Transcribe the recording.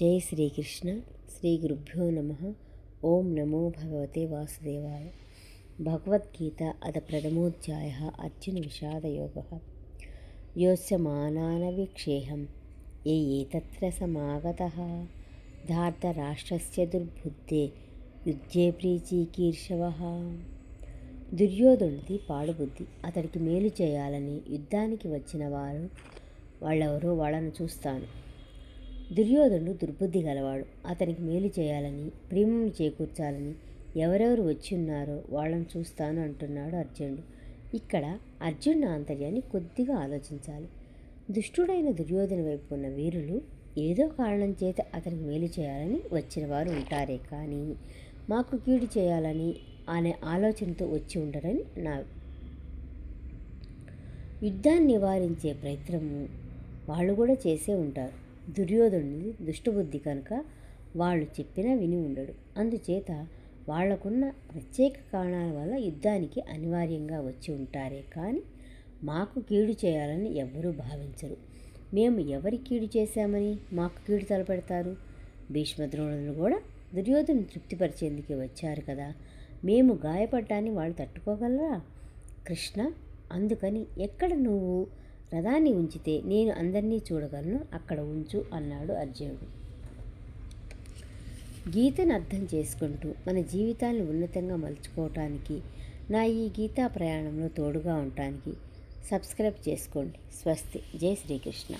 జై శ్రీకృష్ణ శ్రీ గురుభ్యో నమ. ఓం నమో భగవతే వాసుదేవాయ. భగవద్గీత అద ప్రథమోధ్యాయ అర్జున విషాదయోగ యోస్యమానానవిక్షేహం ఏ ఏతత్ర సమాగత. ధార్తరాష్ట్రస్య దుర్బుద్ధే యుద్ధే ప్రీచీకీర్షవ దుర్యోధనుడిది పాడుబుద్ధి అతడికి మేలు చేయాలని యుద్ధానికి వచ్చిన వారు వాళ్ళెవరో వాళ్ళను చూస్తాను. దుర్యోధనుడు దుర్బుద్ధి గలవాడు. అతనికి మేలు చేయాలని ప్రేమను చేకూర్చాలని ఎవరెవరు వచ్చి ఉన్నారో వాళ్ళని చూస్తాను అంటున్నాడు అర్జునుడు. ఇక్కడ అర్జునుడు ఆంతర్యాన్ని కొద్దిగా ఆలోచించాలి. దుష్టుడైన దుర్యోధన వైపు ఉన్న వీరులు ఏదో కారణం చేత అతనికి మేలు చేయాలని వచ్చిన వారు ఉంటారే కానీ మాకు కీడు చేయాలని అనే ఆలోచనతో వచ్చి ఉండరని నా యుద్ధాన్ని నివారించే ప్రయత్నము వాళ్ళు కూడా చేసే ఉంటారు. దుర్యోధనుడి దుష్టబుద్ధి కనుక వాళ్ళు చెప్పినా విని ఉండడు. అందుచేత వాళ్ళకున్న ప్రత్యేక కారణాల వల్ల యుద్ధానికి అనివార్యంగా వచ్చి ఉంటారే కానీ మాకు కీడు చేయాలని ఎవ్వరూ భావించరు. మేము ఎవరి కీడు చేశామని మాకు కీడు తలపెడతారు? భీష్మద్రోణులు కూడా దుర్యోధను తృప్తిపరిచేందుకే వచ్చారు కదా. మేము గాయపడ్డాన్ని వాళ్ళు తట్టుకోగలరా? కృష్ణ అందుకని ఎక్కడ నువ్వు రథాన్ని ఉంచితే నేను అందరినీ చూడగలను అక్కడ ఉంచు అన్నాడు అర్జునుడు. గీతను అర్థం చేసుకుంటూ మన జీవితాన్ని ఉన్నతంగా మలుచుకోవటానికి నా ఈ గీతా ప్రయాణంలో తోడుగా ఉండటానికి సబ్స్క్రైబ్ చేసుకోండి. స్వస్తి. జై శ్రీకృష్ణ.